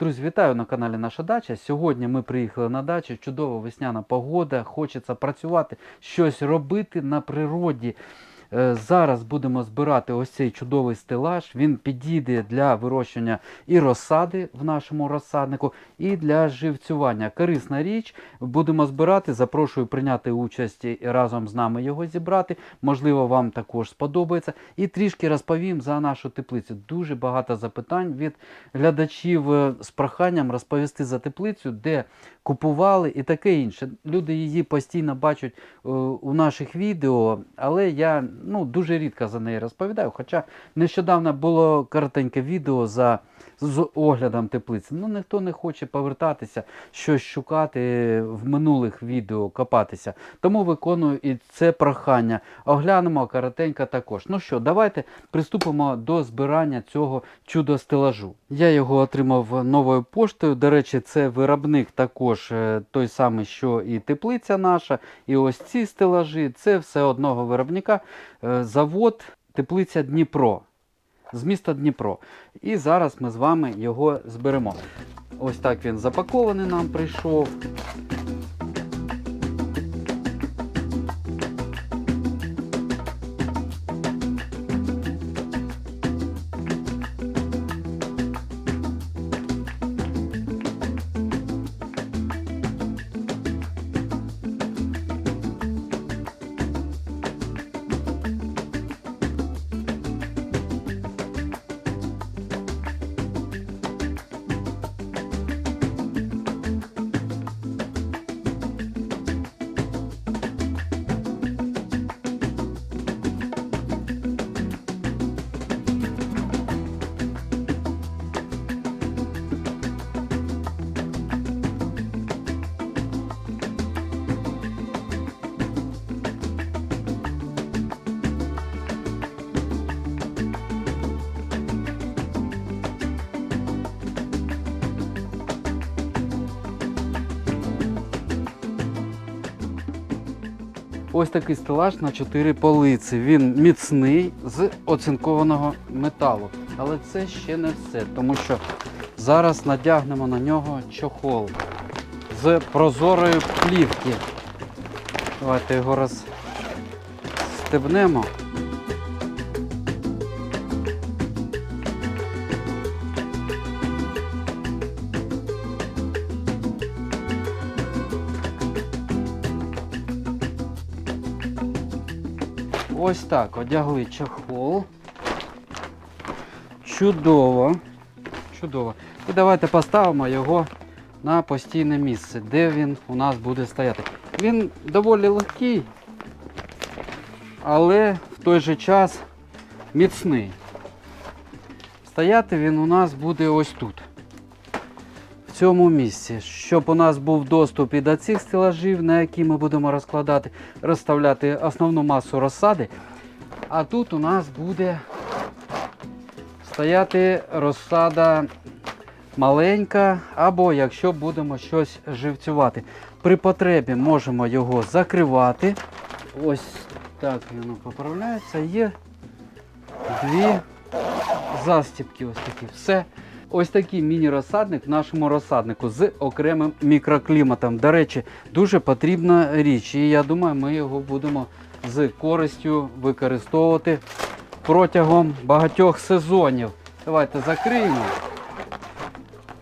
Друзі, вітаю на каналі Наша Дача. Сьогодні ми приїхали на дачу. Чудова весняна погода. Хочеться працювати, щось робити на природі. Е, Зараз будемо збирати ось цей чудовий стелаж. Він підійде для вирощення і розсади в нашому розсаднику, і для живцювання. Корисна річ. Будемо збирати. Запрошую прийняти участь і разом з нами його зібрати. Можливо, вам також сподобається. І трішки розповім за нашу теплицю. Дуже багато запитань від глядачів е, з проханням розповісти за теплицю, де купували і таке інше. Люди її постійно бачать е, у наших відео, але я ну, дуже рідко за неї розповідаю. Хоча нещодавно було коротеньке відео за, з оглядом теплиці. Ну ніхто не хоче повертатися, щось шукати в минулих відео, копатися. Тому виконую і це прохання. Оглянемо коротенько також. Ну що, давайте приступимо до збирання цього чудо-стелажу. Я його отримав новою поштою. До речі, це виробник також е, той самий, що і теплиця наша, і ось ці стелажі. Це все одного виробника. Е, Завод теплиця Дніпро. З міста Дніпро. І зараз ми з вами його зберемо. Ось так він запакований нам прийшов. Ось такий стелаж на 4 полиці. Він міцний з оцинкованого металу. Але це ще не все, тому що зараз надягнемо на нього чохол з прозорої плівки. Давайте його розстебнемо. Ось так, одягли чохол. Чудово. Чудово. І давайте поставимо його на постійне місце, де він у нас буде стояти. Він доволі легкий, але в той же час міцний. Стояти він у нас буде ось тут. Цьому місці, щоб у нас був доступ і до цих стелажів, на які ми будемо розкладати, розставляти основну масу розсади. А тут у нас буде стояти розсада маленька, або якщо будемо щось живцювати. При потребі можемо його закривати. Ось так воно поправляється. Є дві застібки. Ось такі. Все. Ось такий міні-розсадник в нашому розсаднику з окремим мікрокліматом. До речі, дуже потрібна річ. І я думаю, ми його будемо з користю використовувати протягом багатьох сезонів. Давайте закриємо.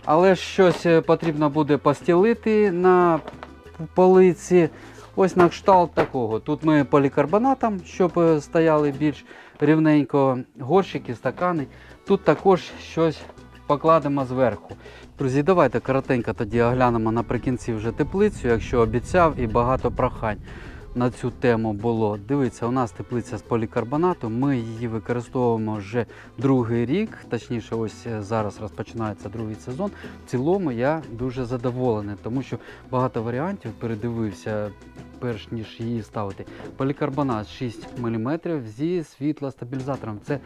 Але щось е, потрібно буде постілити на полиці. Ось на кшталт такого. Тут ми полікарбонатом, щоб е, стояли більш рівненько горщики, стакани. Тут також щось покладемо зверху. Друзі, давайте коротенько тоді оглянемо наприкінці вже теплицю, якщо обіцяв і багато прохань на цю тему було. Дивіться, у нас теплиця з полікарбонату. Ми її використовуємо вже другий рік. Точніше, ось е, зараз розпочинається другий сезон. В цілому я дуже задоволений, тому що багато варіантів передивився. Перш ніж її ставити. Полікарбонат 6 мм зі світлостабілізатором. Це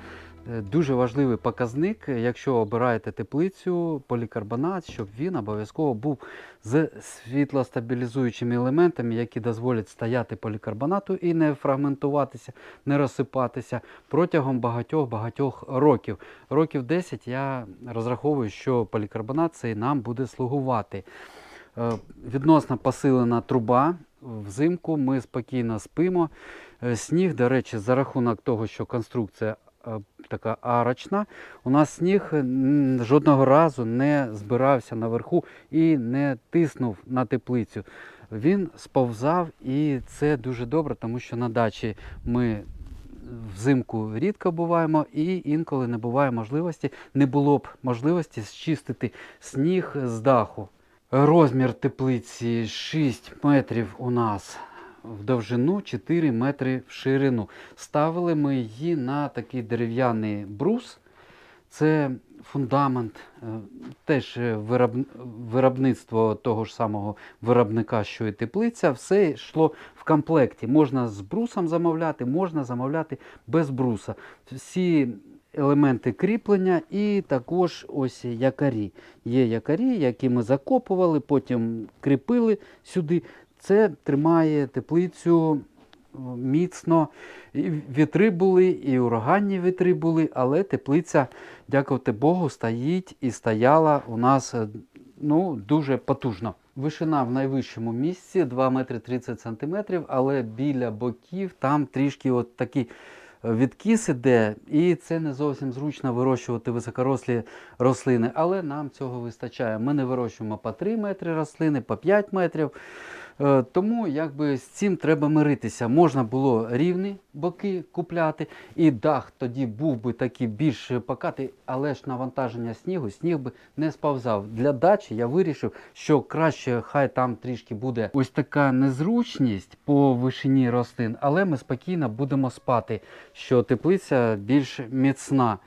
Дуже важливий показник, е, якщо обираєте теплицю, полікарбонат, щоб він обов'язково був з світлостабілізуючими елементами, які дозволять стояти полікарбонату і не фрагментуватися, не розсипатися протягом багатьох-багатьох років. Років 10 я розраховую, що полікарбонат цей нам буде слугувати. Е, Відносно посилена труба. Взимку ми спокійно спимо. Е, Сніг, до речі, за рахунок того, що конструкція е, така арочна, у нас сніг жодного разу не збирався наверху і не тиснув на теплицю. Він сповзав, і це дуже добре, тому що на дачі ми взимку рідко буваємо, і інколи не буває можливості, не було б можливості зчистити сніг з даху. Розмір теплиці 6 метрів у нас в довжину, 4 метри в ширину. Ставили ми її на такий дерев'яний брус. Це фундамент, е, теж е, вироб- виробництво того ж самого виробника, що і теплиця. Все йшло в комплекті. Можна з брусом замовляти, можна замовляти без бруса. Всі елементи кріплення і також ось якарі. Є якарі, які ми закопували, потім кріпили сюди. Це тримає теплицю е, міцно. І вітри були, і ураганні вітри були, але теплиця, дякувати Богу, стоїть і стояла у нас е, ну, дуже потужно. Вишина в найвищому місці 2 метри 30 сантиметрів, але біля боків там трішки от такий е, відкіс іде, і це не зовсім зручно вирощувати високорослі рослини, але нам цього вистачає. Ми не вирощуємо по 3 метри рослини, по 5 метрів. Е, Тому якби з цим треба миритися. Можна було рівні боки купляти, і дах тоді був би такий більш покатий, але ж навантаження снігу, сніг би не сповзав. Для дачі я вирішив, що краще хай там трішки буде ось така незручність по вишині рослин, але ми спокійно будемо спати, що теплиця більш міцна.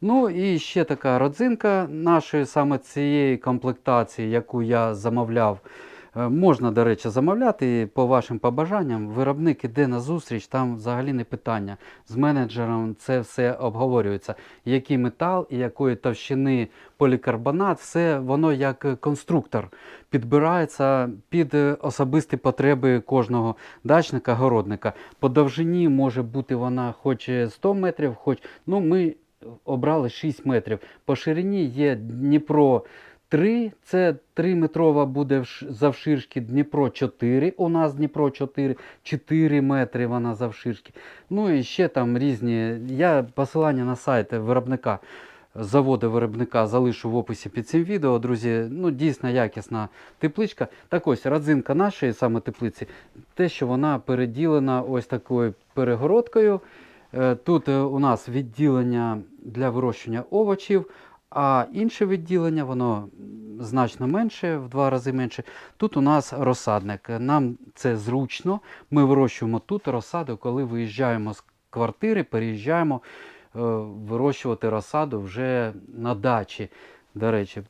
Ну і ще така родзинка нашої саме цієї комплектації, яку я замовляв. Е, Можна, до речі, замовляти по вашим побажанням. Виробник іде на зустріч, там взагалі не питання. З менеджером це все обговорюється. Який метал і якої товщини полікарбонат, все воно як конструктор підбирається під е, особисті потреби кожного дачника, городника. По довжині може бути вона хоч 100 метрів, хоч ну ми обрали 6 метрів. По ширині є Дніпро 3, це 3 метрова буде вш- завширшки, Дніпро 4, у нас Дніпро 4, 4 метри вона завширшки. Ну і ще там різні. Я посилання на сайт виробника. Заводу виробника залишу в описі під цим відео, друзі. Ну, дійсно якісна тепличка. Так ось родзинка нашої саме теплиці, те, що вона переділена ось такою перегородкою. Е, Тут е, у нас відділення для вирощення овочів, а інше відділення, воно значно менше, в два рази менше. Тут у нас розсадник. Нам це зручно. Ми вирощуємо тут розсаду, коли виїжджаємо з квартири, переїжджаємо е, вирощувати розсаду вже на дачі. До речі,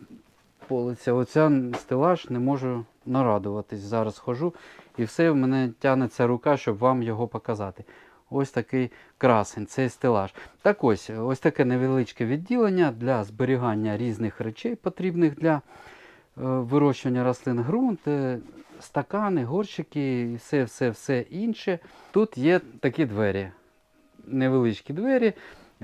полиця, оця стелаж не можу нарадуватись. Зараз хожу і все в мене тягнеться рука, щоб вам його показати. Ось такий красень, цей стелаж. Так ось, ось таке невеличке відділення для зберігання різних речей, потрібних для е, вирощування рослин ґрунт, е, стакани, горщики і все, все, все інше. Тут є такі двері, невеличкі двері.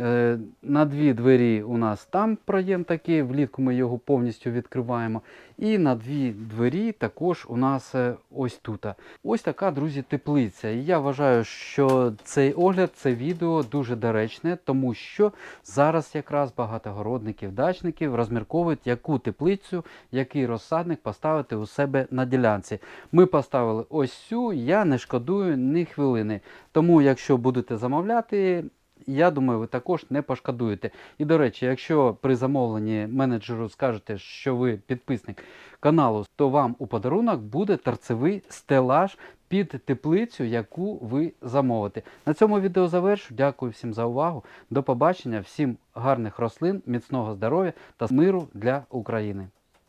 Е, На дві двері у нас там проєм такий, влітку ми його повністю відкриваємо. І на дві двері також у нас е, ось тут. Ось така, друзі, теплиця. І я вважаю, що цей огляд, це відео дуже доречне, тому що зараз якраз багато городників, дачників розмірковують, яку теплицю, який розсадник поставити у себе на ділянці. Ми поставили ось цю, я не шкодую ні хвилини. Тому, якщо будете замовляти, я думаю, ви також не пошкодуєте. І до речі, якщо при замовленні менеджеру скажете, що ви підписник каналу, то вам у подарунок буде торцевий стелаж під теплицю, яку ви замовите. На цьому відео завершу. Дякую всім за увагу. До побачення, всім гарних рослин, міцного здоров'я та миру для України.